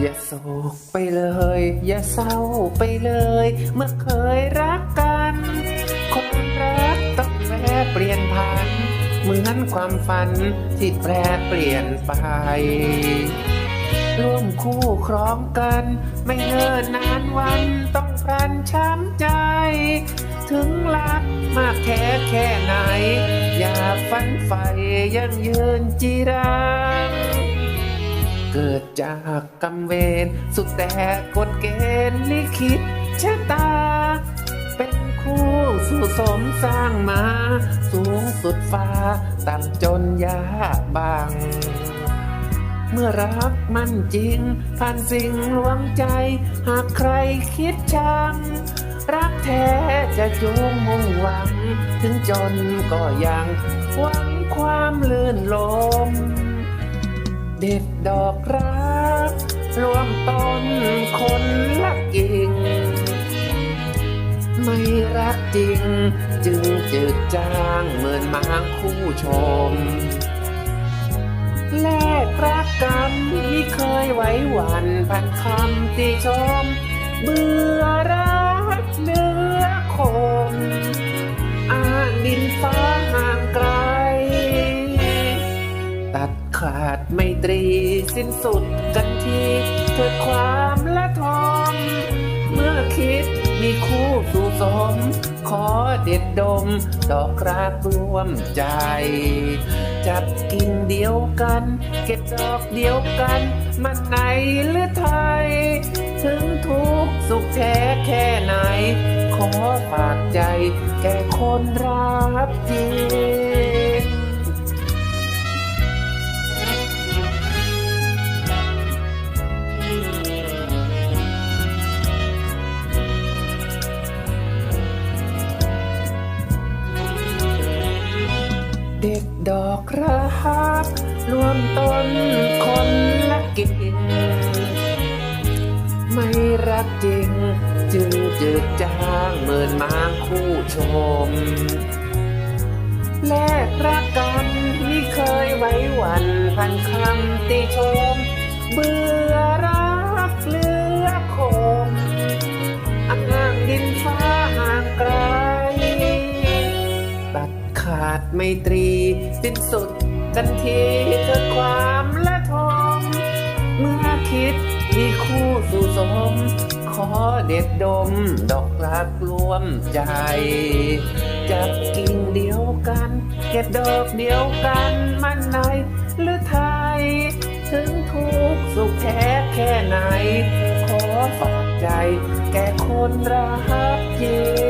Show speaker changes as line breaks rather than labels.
อย่าโศกไปเลย อย่าเศร้าไปเลย เมื่อเคยรักกัน คนรักต้องแปรเปลี่ยนผัน เหมือนความฝันที่แปรเปลี่ยนไป ร่วมคู่ครองกัน ไม่เนิ่นนานวันต้องพรันช้ำใจ ถึงรักมากแค่แค่ไหน อย่าฝันใฝ่ยังยืนจีรัง เกิดจากกรรมเวรสุดแต่กฎเกณฑ์ลิขิตชะตา เป็นคู่สู่สมสร้างมา สูงสุดฟ้าต่ำจนยาบังเมื่อรักมันจริง ผ่านสิ่งลวงใจ หากใครคิดชัง รักแท้จะจูงมุ่งหวัง ถึงจนก็ยังหวังความลื่นลม เด็ดดอกรักรวมต้นคนละกิ่ง ไม่รักจริง จึงจืดจางเหมือนมางคู่ชม แลกรักกันที่เคยไว้หวันพันคำติชม เบื่อรักเนื้อคมอ้างดินฟ้าห่างไกล ตัด ขาดไม่ตรีสิ้นสุดกันทีเถิดความละทอม เมื่อคิดมีคู่สู่สม ขอเด็ดดม ดอกรักรวมใจ จับกิ่งเดียวกัน เก็บดอกเดียวกัน มันไหนหรือไทย ถึงทุกสุขแท้แค่ไหน ขอฝากใจแก่คนรักจริง เด็ดดอกรหักรวมต้นคนละกิ่งไม่รักจริง จึงจืดจางเหมือนมางคู่ชม แลกรักกันที่เคยไว้วันพันคำติชม เบื่อาดไม่ตรีสิ้นสุดกันทีเกิดความละทมเมื่อคิดมีคู่สู่สม ขอเด็ดดม ดอกรักรวมใจจับกิ่งเดียวกัน เก็บดอกเดียวกันมันในหรือไทย ถึงทุกสุขแท้แค่ไหน ขอฝากใจแก่คนรักจริง